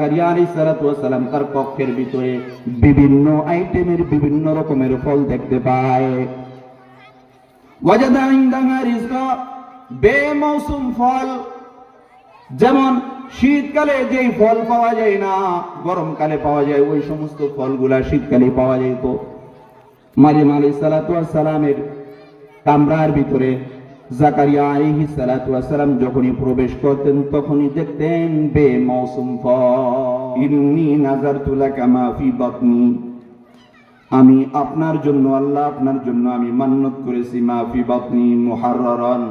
জাকারিয়া ওয়াস তার ভিতরে বিভিন্ন আইটেমের, বিভিন্ন রকমের ফল দেখতে পায়। বেমৌসুম ফল। যেমন শীতকালে যেই ফল পাওয়া যায় না, গরমকালে পাওয়া যায়, ওই সমস্ত ফলগুলা শীতকালে পাওয়া যেত মারিম আলী সালামের কামরার ভিতরে জাকারিয়া আলাইহি সালাম যখনই প্রবেশ করতেন, তখনই দেখতেন, বে মৌসুম ফল। ইন্নি নাজারতু লাকা মা ফি বাতনি। আমি আপনার জন্য, আল্লাহ আপনার জন্য আমি মান্নত করেছি মা ফি বাতনি মুহাররান।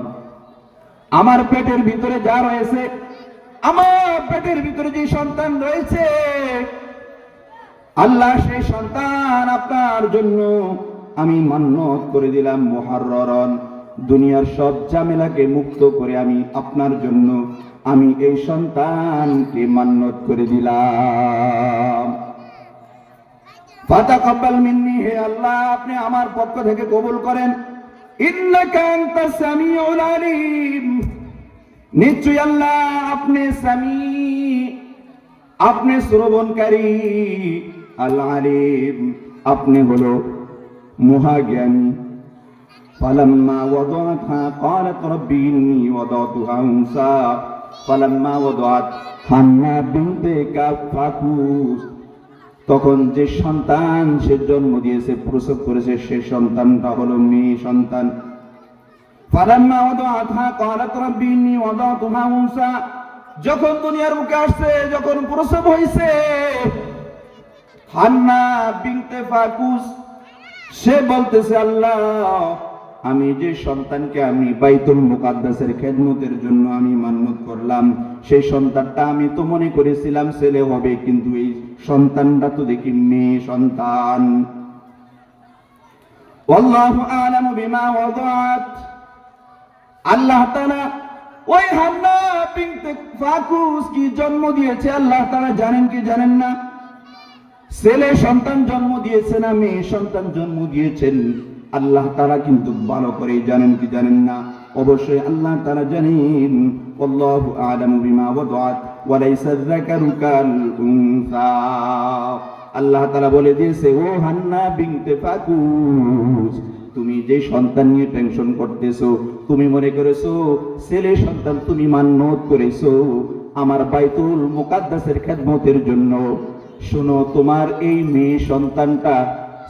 আমার পেটের ভিতরে যা রয়েছে, আমার পেটের ভিতরে যে সন্তান রয়েছে, আল্লাহ সেই সন্তান আপনার জন্য আমি মান্যত করে দিলাম মহাররন। দুনিয়ার সব ঝামেলাকে মুক্ত করে আমি আপনার জন্য আমি এই সন্তানকে মান্যত করে দিলাম। ফাতাকাব্বাল মিন্নি, হে আল্লাহ, আপনি আমার পক্ষ থেকে কবুল করেন। নিশ্চয় আল্লাহ, আপনি সামি, আপনি শ্রবণকারী আল আলিম। আপনি হলো মহাজ্ঞানী। فلما وضعتها قالت رب إني وضعتها أنثى فلما وضعت হান্না বিনতে কাফাকুস তখন যে সন্তান সে জন্ম দিয়েছে প্রসব করেছে সে সন্তানটা হলো মেয়ে সন্তান ফালাম্মা ওয়াদাআতহা ক্বালাত রাব্বি ইন্নী ওয়াদাতুহা উনসা যখন দুনিয়ার বুকে আসছে যখন প্রসব হয়েছে হান্না বিনতে ফাকুস সে বলতেছে আল্লাহ আমি যে সন্তানকে আমি বাইতুল মুকাদ্দাসের খেদমতের জন্য আমি মান্যত করলাম, সেই সন্তানটা আমি তো মনে করেছিলাম ছেলে হবে, কিন্তু এই সন্তানটা তো দেখি মেয়ে সন্তান। আল্লাহ ওই হান্না কি জন্ম দিয়েছে? আল্লাহ তাআলা জানেন কি জানেন না? ছেলে সন্তান জন্ম দিয়েছে না, মেয়ে সন্তান জন্ম দিয়েছেন? আল্লাহ তারা কিন্তু ভালো করে জানেন কি জানেন না? অবশ্যই আল্লাহ তারা জানেন, আল্লাহু আলামু বিমা ওয়াদাত ওয়া লাইসা যাকারু কাল আল্লাহ তাআলা বলে দিয়েছে, ও হান্না বিনতে ফাকুস, তুমি যে সন্তান নিয়ে টেনশন করতেছো, তুমি মনে করেছ ছেলে সন্তান তুমি মান্যত করেছ, আমার বাইতুল মুকাদ্দাসের খেদমতের জন্য, শোনো, তোমার এই মেয়ে সন্তানটা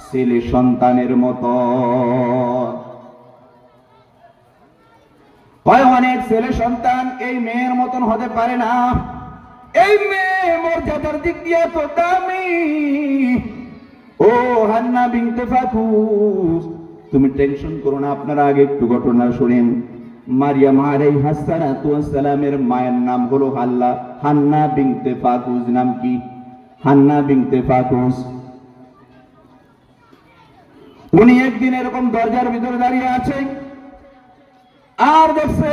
ছেলে সন্তানের মতো। হয় অনেক ছেলে সন্তান, এই মেয়ের মতন হতে পারে না। এই মেয়ে মর্যাদার দিক দিয়ে তো দামি। ও হান্না বিনতে ফাকুস, তুমি টেনশন করো না, আপনারা আগে একটু ঘটনা শুনেন। মারিয়াম আলাইহিস সালামের মায়ের নাম হলো হাল্লা। হান্না বিনতে ফাকুস নাম কি? Hannah Binte Fakus. উনি একদিন এরকম দরজার ভিতরে দাঁড়িয়ে আছে আর দেখছে,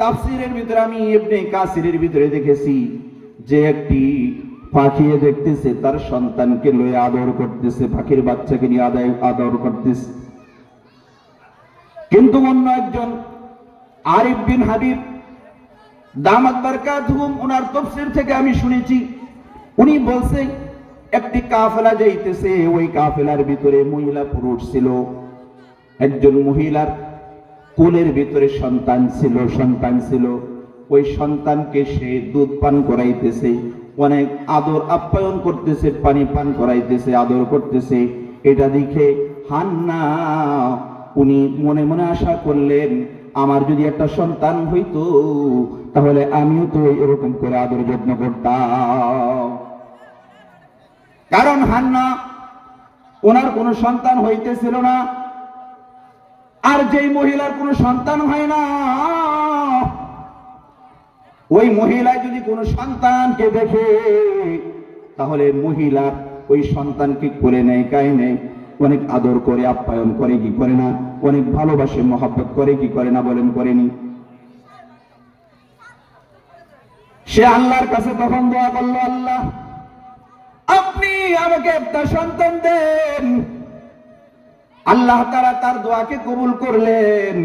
তাফসিরের ভিতরে আমি ইবনে কাসিরের ভিতরে দেখেছি যে একটি পাখি দেখতেছে, তার সন্তানকে লয়ে আদর করতেছে, পাখির বাচ্চাকে নিয়ে আদায়, আদর করতেছে। কিন্তু অন্য একজন, আরিফ বিন হাবিব, দামাত বারকাতুহুম ওনার তফসির থেকে আমি শুনেছি, উনি বলছে একটি কাফেলা যাইতেছে, ওই কাফেলার ভিতরে মহিলা পুরুষ ছিল। একজন মহিলার কোলের ভিতরে সন্তান ছিল সন্তান ছিল। ওই সন্তানকে সে দুধ পান করাইতেছে, অনেক আদর আপ্যায়ন করতেছে, পানি পান করাইতেছে, আদর করতেছে। এটা দেখে হান্না, উনি মনে মনে আশা করলেন, আমার যদি একটা সন্তান হইতো, তাহলে আমিও তো এরকম করে আদর যত্ন করতাম। কারণ হান্না, ওনার কোনো সন্তান হইতেছিল না। আর যেই মহিলার কোনো সন্তান হয় না, ওই মহিলায় যদি কোনো সন্তানকে দেখে, তাহলে মহিলার ওই সন্তানকে করে নেয় কাই নেয়। অনেক আদর করে, আপ্যায়ন করে, কি করে না? অনেক ভালোবাসে, মহাব্বত করে, কি করে না বলেন করেনি? সে আল্লাহর কাছে তখন দোয়া করল, আল্লাহ আপনি আমাকে একটা সন্তান দেন। আল্লাহ তারা তার দোয়াকে কবুল করলেন।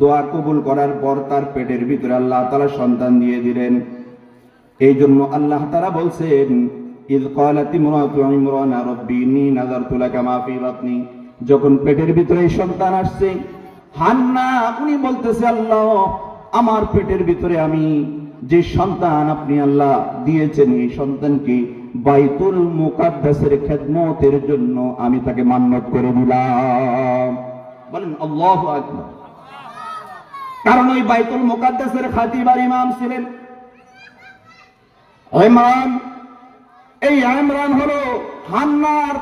দোয়া কবুল করার পর তার পেটের ভিতরে আল্লাহ তারা সন্তান দিয়ে দিলেন। এই জন্য আল্লাহ তারা বলছেন যখন পেটের ভিতরে সন্তান আসছে, হান্না, উনি বলতেছে, আল্লাহ, আমার পেটের ভিতরে আমি যে সন্তান আপনি আল্লাহ দিয়েছেন, এই সন্তানকে বাইতুল মুকাদ্দাসের খেদমতের জন্য আমি তাকে মান্যত করে দিলাম। বলেন, আল্লাহু আকবার। কারণ ওই বাইতুল মুকাদ্দাসের খাতিবার ইমাম ছিলেন। ইমরান, এই ইমরান হলো হান্নার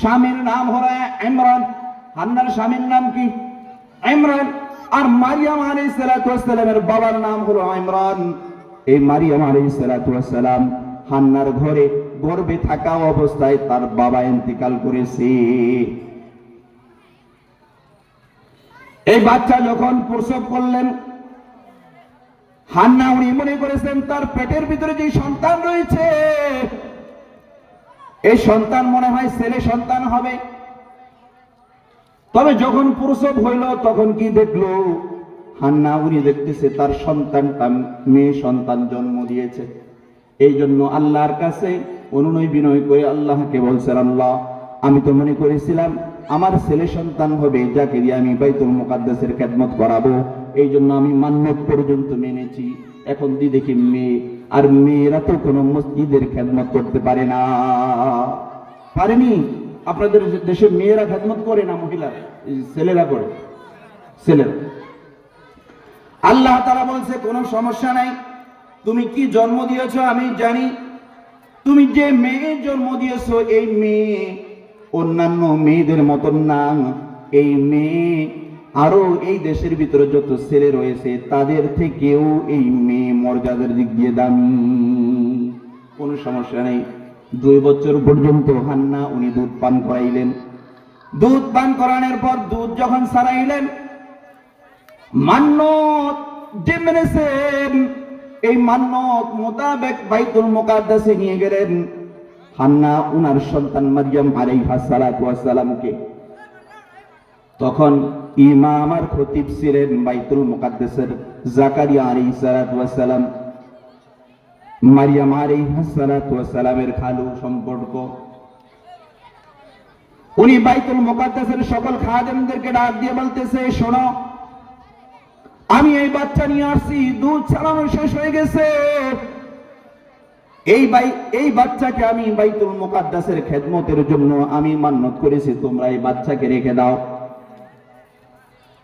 স্বামীর নাম হলো ইমরান। হান্নার স্বামীর নাম কি? ইমরান। আর মারিয়াম আলাইহিস সালাতু ওয়াসসালামের বাবার নাম হলো ইমরান। এই মারিয়াম আলাইহিস সালাতু ওয়াসসালাম হান্নার ঘরে গর্ভে থাকা অবস্থায় তার বাবা ইন্তিকাল করেছে। এই বাচ্চা যখন প্রসব করলেন, হান্না উনি মনে করেছেন তার পেটের ভিতরে যে সন্তান রয়েছে, এই সন্তান মনে হয় ছেলে সন্তান হবে। তবে যখন প্রসব হইল, তখন কি দেখল? হান্না উনি দেখতেছে তার সন্তানটা মেয়ে সন্তান জন্ম দিয়েছে। এই জন্য আল্লাহর কাছে অনুনয় বিনয় করে আল্লাহকে বলছেন, আল্লাহ, আমি তো মনে করেছিলাম আমার ছেলে সন্তান হবে, যাকে দিয়ে আমি বাইতুল মুকাদ্দাসের খেদমত করাবো। এই জন্য আমি মান্যত পর্যন্ত মেনেছি। এখন দি দেখি মেয়ে, আর মেয়েরা তো কোনো মসজিদের খেদমত করতে পারে না। পারেনি? আপনাদের দেশে মেয়েরা খেদমত করে না মহিলারা? ছেলেরা করে। ছেলেরা। আল্লাহ তারা বলছে, কোনো সমস্যা নাই। তুমি কি জন্ম দিয়েছ আমি জানি তুমি যে মেয়ে জন্ম দিয়েছ, এই মেয়ে, অন্যান্য মেয়েদের মতন না। এই মেয়ে, আরও এই দেশের ভিতরে যত ছেলে রয়েছে, তাদের থেকেও এই মেয়ে মর্যাদার দিক দিয়ে দামি। কোনো সমস্যা নেই। দুই বছর পর্যন্ত হান্না, উনি দুধ পান করাইলেন। দুধ পান করানোর পর দুধ যখন সারাইলেন মান্য যে মেনেছেন এই মান্যত মোতাবেক বাইতুল মুকাদ্দাসে নিয়ে গেলেন হান্না উনার সন্তান মারিয়াম আলাইহা সালাতু ওয়াসালামকে তখন ইমাম আর খতিব ছিলেন বাইতুল মুকাদ্দাসের জাকারিয়া আলাইহিস সালাতু ওয়াসালাম মারিয়াম ওয়াসালামের খালু সম্পর্ক। উনি বাইতুল মুকাদ্দাসের সকল খাদেমদেরকে ডাক দিয়ে বলতেছে, শোনো আমি এই বাচ্চা নিয়ে আসছি, দুধ ছাড়ানো শেষ হয়ে গেছে। এই বাই, এই বাচ্চাকে আমি বাইতুল মুকাদ্দাসের খেদমতের জন্য আমি মান্যত করেছি, তোমরা এই বাচ্চাকে রেখে দাও।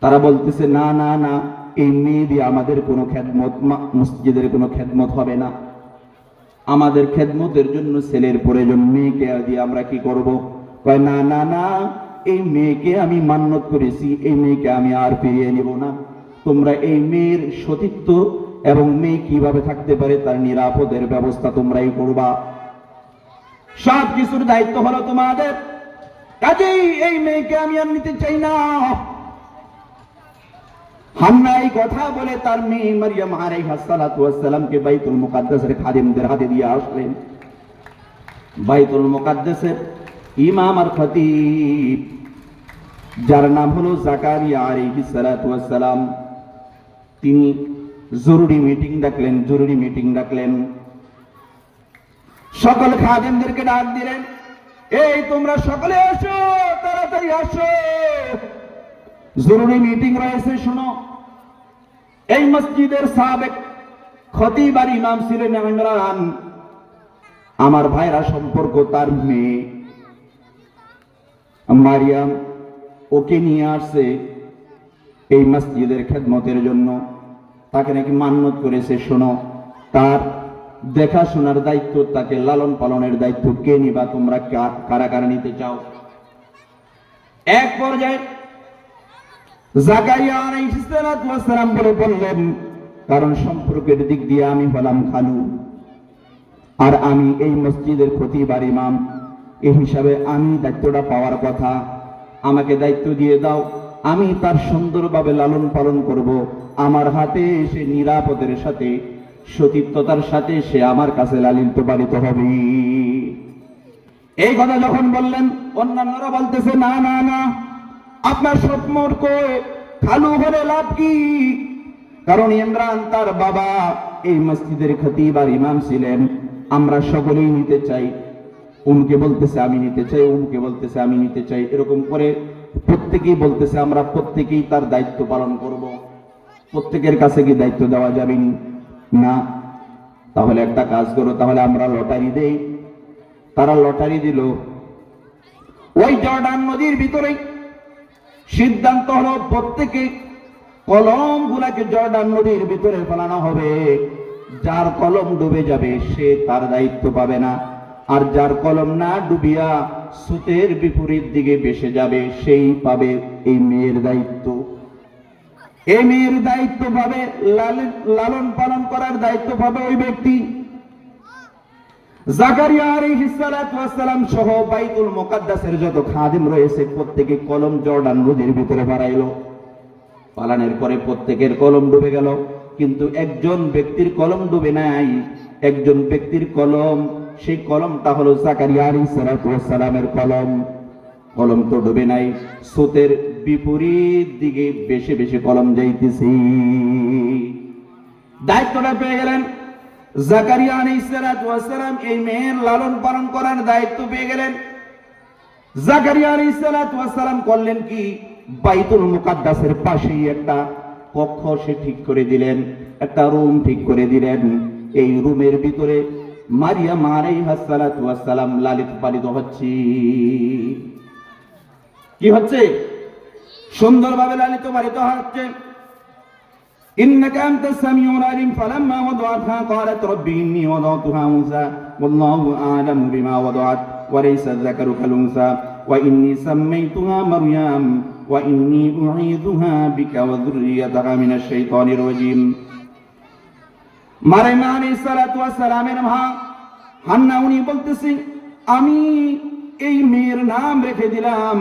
তারা বলতেছে, না না না, এই মেয়ে দিয়ে আমাদের কোনো খেদমত মসজিদের কোনো খেদমত হবে না। আমাদের খেদমতের জন্য ছেলের প্রয়োজন, মেয়েকে দিয়ে আমরা কি করব? কয়, না না না, এই মেয়েকে আমি মান্যত করেছি, এই মেয়েকে আমি আর ফিরিয়ে নিব না। তোমরা এই মেয়ের সতীত্ব এবং মেয়ে কীভাবে থাকতে পারে তার নিরাপদের ব্যবস্থা তোমরাই করবা। সব কিছুর দায়িত্ব হলো তোমাদের। কাজেই এই মেয়েকে আমি আর নিতে চাই না। হান্না এই কথা বলে তার মেয়ে ওয়াসসালামকে বাইতুল খাদিমদের হাতে দিয়ে আসলেন। বাইতুল ইমাম আর খতিব, যার নাম হলো জাকারিয়া আলাইহিস তিনি জরুরি মিটিং ডাকলেন, জরুরি মিটিং ডাকলেন। সকল খাদেমদেরকে ডাক দিলেন, এই তোমরা সকলে আসো তাড়াতাড়ি আসো। জরুরি মিটিং রয়েছে, শোনো। এই মসজিদের সাবেক খতিব আর ইমাম ছিলেন ইমরান। আমার ভাইরা সম্পর্ক তার মেয়ে। মারিয়াম ওকে নিয়ে আসছে। এই মসজিদের খেদমতের জন্য তাকে নাকি মান্যত করেছে, শোনো। তার দেখাশোনার দায়িত্ব, তাকে লালন পালনের দায়িত্ব কে নিবা, তোমরা কারা কারা নিতে চাও? এক পর্যায়ে আলাইহিস বলে বললেন, কারণ সম্পর্কের দিক দিয়ে আমি হলাম খালু। আর আমি এই মসজিদের খতিবার ইমাম। এই হিসাবে আমি দায়িত্বটা পাওয়ার কথা। আমাকে দায়িত্ব দিয়ে দাও। আমি তার সুন্দরভাবে লালন পালন করব। আমার হাতে সে নিরাপদের সাথে সতীর্থতার সাথে সে আমার কাছে লালিত পালিত হবে। এই কথা যখন বললেন, অন্যান্যরা বলতেছে, না না না, আপনার সম্পর্ক খালু হলে লাভ কি? কারণ ইমরান তার বাবা এই মসজিদের খতিব আর ইমাম ছিলেন। আমরা সকলেই নিতে চাই। উমকে বলতেছে, আমি নিতে চাই। উমকে বলতেছে, আমি নিতে চাই। এরকম করে প্রত্যেকেই বলতেছে, আমরা প্রত্যেকেই তার দায়িত্ব পালন করব। প্রত্যেকের কাছে কি দায়িত্ব দেওয়া যাবে? না। তাহলে একটা কাজ করো, তাহলে আমরা লটারি দেই। তারা লটারি দিল। ওই জর্ডান নদীর ভিতরে সিদ্ধান্ত হলো, প্রত্যেকে কলম গুলাকে জর্ডান নদীর ভিতরে ফেলানো হবে। যার কলম ডুবে যাবে, সে তার দায়িত্ব পাবে না। আর যার কলম না ডুবিয়া সুতের বিপরীত দিকে বেসে যাবে, সেই পাবে এই মেয়ের দায়িত্ব। এই মেয়ের দায়িত্ব পাবে লালন পালন করার দায়িত্ব পাবে ওই ব্যক্তি। সহ বাইতুল যত খাদিম রয়েছে, প্রত্যেকে কলম জর্ডান নদীর ভিতরে বাড়াইলো। পালানের পরে প্রত্যেকের কলম ডুবে গেল। কিন্তু একজন ব্যক্তির কলম ডুবে নাই, একজন ব্যক্তির কলম সেই কলমটা হলো জাকারিয়া আলাইহিস সালাতু ওয়াস সালামের কলম। কলম তো ডুবে নাই, স্রোতের বিপরীত দিকে বেশি বেশি কলম যাইতেছি। দায়িত্বটা পেয়ে গেলেন। জাকারিয়া আলাইহিস সালাতু ওয়াস সালাম এই মেয়ের লালন পালন করার দায়িত্ব পেয়ে গেলেন। জাকারিয়া আলাইহিস সালাতু ওয়াস সালাম করলেন কি? বাইতুল মুকাদ্দাসের পাশেই একটা কক্ষ সে ঠিক করে দিলেন, একটা রুম ঠিক করে দিলেন। এই রুমের ভিতরে মারিয়াম আলাইহাস সালাতু ওয়াস সালাম লালিত পালিত হচ্ছে কি হচ্ছে সুন্দরভাবে লালিত পালিত হচ্ছে إنك أنت السميع العليم فلما وضعتها قالت ربي إني وضعتها أنثى والله أعلم بما وضعت وليس الذكر كالأنثى وإني سميتها مريم وإني أعيذها بك وذريتها من الشيطان الرجيم মারিয়াম আলাইহিস সালাতু ওয়াস সালামের মা হান্না, উনি বলতেছি, আমি এই মেয়ের নাম রেখে দিলাম।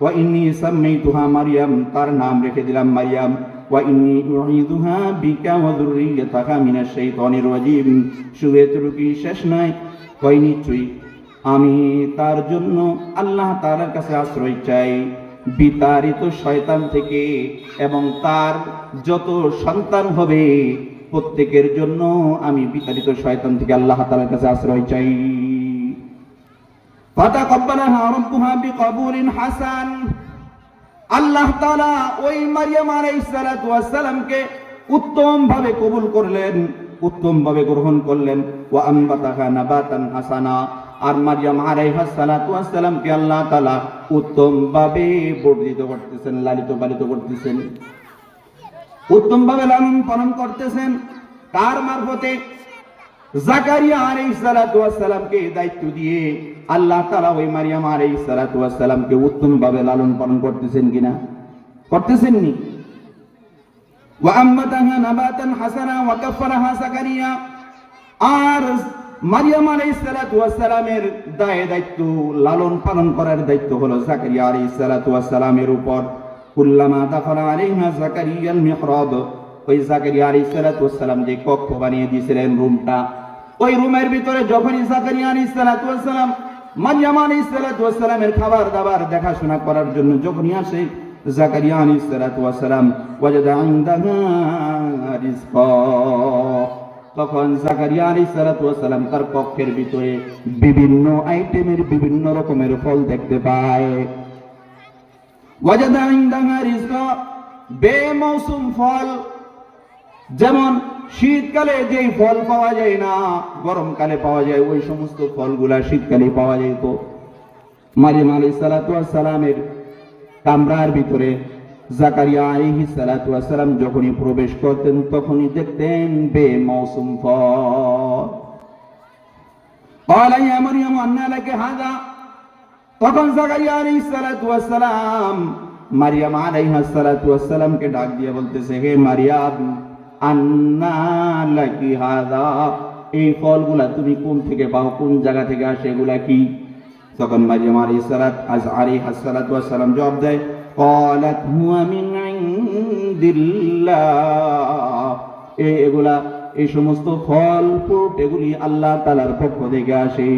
ওয়া ইন্নী সাম্মাইতুহা মারইয়াম তার নাম রেখে দিলাম মারইয়াম ওয়া ইন্নী উঈদুহা বিকা ওয়া যুররিয়াতাহা মিনাশ শাইতানির রাজীম। এতটুকু শেষ নয় কয় নিশ্চয়ই আমি তার জন্য আল্লাহ তাআলার কাছে আশ্রয় চাই। বিতাড়িত শয়তান থেকে এবং তার যত সন্তান হবে প্রত্যেকের জন্য আমি বিতাড়িত শয়তান থেকে আল্লাহ তাআলার কাছে আশ্রয় চাই। হাসান। আল্লাহ তাআলা ওই মারিয়াম আলাইহিস সালাতু ওয়াস সালামকে উত্তম ভাবে কবুল করলেন উত্তম ভাবে গ্রহণ করলেন। নাবাতান হাসানা। আর মারিয়াম আলাইহাস সালাতু আল্লাহ তাআলা উত্তম ভাবে বর্ধিত করতেছেন, লালিত পালিত করতেছেন। উত্তম ভাবে লালন পালন করতেছেন। তার মারফতে জাকারিয়া দায়িত্ব দিয়ে আল্লাহ ওই মারিয়াম আলাইহিস লালন পালন করতেছেন কিনা? দায়ে দায়িত্ব, লালন পালন করার দায়িত্ব হলো জাকারিয়া আলাইহিস উপর। কুল্লামা আলাইহা মিহরাব। ওই আলাইহিস সালাতু ওয়াস সালাম যে কক্ষ বানিয়ে দিয়েছিলেন রুমটা। ওই রুমের ভিতরে আলাইহিস সালাতু ওয়াস সালাম মারিয়াম আলাইহিস সালাতু ওয়াস সালামের খাবার দাবার দেখাশোনা করার জন্য আসে আলাইহিস সালাতু ওয়াস সালাম ওয়াজাদা ইনদাহা রিজকা। তখন জাকারিয়া আলাইহিস সালাতু ওয়াস তার কক্ষের ভিতরে বিভিন্ন আইটেমের বিভিন্ন রকমের ফল দেখতে পায়। ওয়াজাদা ইনদাহা রিজকা বেমৌসুম ফল যেমন শীতকালে যেই ফল পাওয়া যায় না গরমকালে পাওয়া যায় ওই সমস্ত ফলগুলা শীতকালে পাওয়া যেত মারিয়াম আলাইহিস সালাতু ওয়াস সালামের কামরার ভিতরে জাকারিয়া আলাইহিস সালাতু ওয়াস সালাম যখনই প্রবেশ করতেন তখনই দেখতেন বেমৌসুম ফল قال يا مريم أنى لك هذا তখন জাকারিয়া আলাইহিস সালাতু ওয়াস সালাম মারিয়াম আলাইহিস সালাতু ওয়াস সালামকে ডাক দিয়ে বলতেছে হে মারিয়াম আন্না লাকি হাদা এই ফলগুলা তুমি কোন থেকে পাও কোন জায়গা থেকে আসে এগুলা কি তখন মারিয়াম আলাইহিস সালাত আজ আলাইহিস সালাতু ওয়াস সালাম জবাব দেয় قالت هو من عند الله এ এগুলা এই সমস্ত ফল ফ্রুট এগুলি আল্লাহ তাআলার পক্ষ থেকে আসে